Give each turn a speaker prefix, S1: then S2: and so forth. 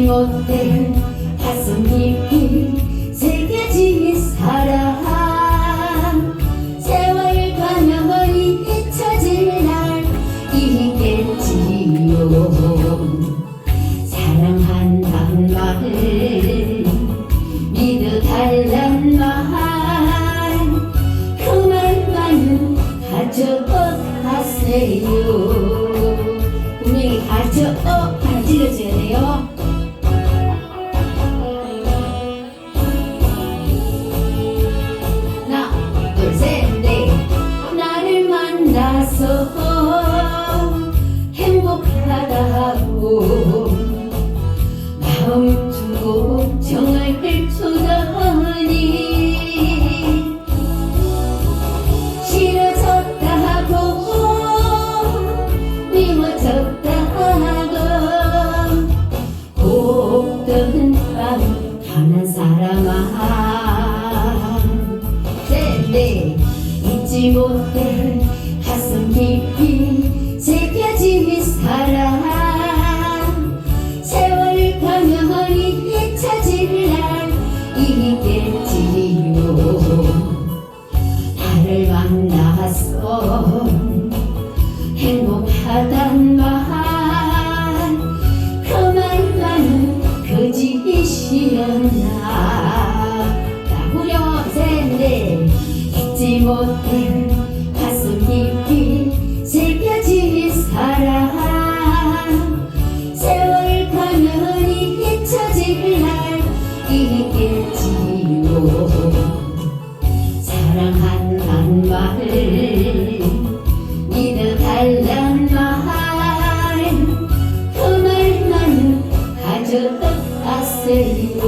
S1: 못해 가슴 깊이 새겨진 사랑. 세월 가면 잊혀질 날 있겠지요 사랑한단 말을 믿어달란 말 그 말만은 가져가세요. 분명히 가져 어 하나 질러줘야 돼요 못해 가슴 깊이 새겨진 사랑. 세월 가면 잊혀질 날 있겠지요 나를 만나서 행복하단 말 못해. 가슴 깊이 새겨진 사랑 세월 가면 잊혀질 날 있겠지요. 사랑한단 말을 믿어달란 말그 말만은 가져가세요